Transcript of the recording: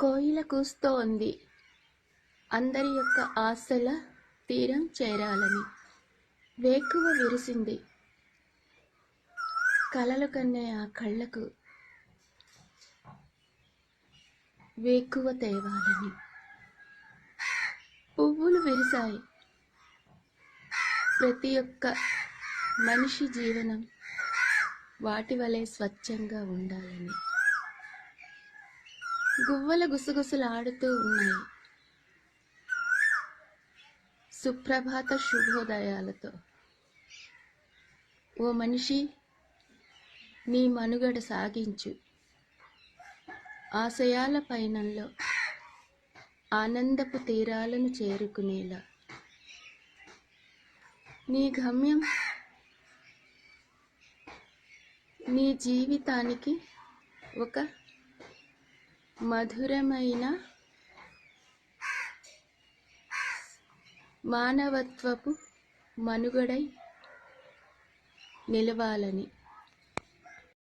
కోయిల కూస్తోంది అందరి యొక్క ఆశల తీరం చేరాలని వేకువ విరిసింది. కలలు కన్నే ఆ కళ్ళకు వేకువ తేవాలని. పువ్వులు విరిశాయి. ప్రతి ఒక్క మనిషి జీవనం వాటి వలె స్వచ్ఛంగా ఉండాలని. గువ్వల గుసగుసలాడుతూ ఉన్నాయి. సుప్రభాత శుభోదయాలతో. ఓ మనిషి నీ మనుగడ సాగించు. ఆశయాల పయనంలో ఆనందపు తీరాలను చేరుకునేలా. నీ గమ్యం నీ జీవితానికి ఒక మధురమైన మానవత్వపు మనుగడై నిలవాలని.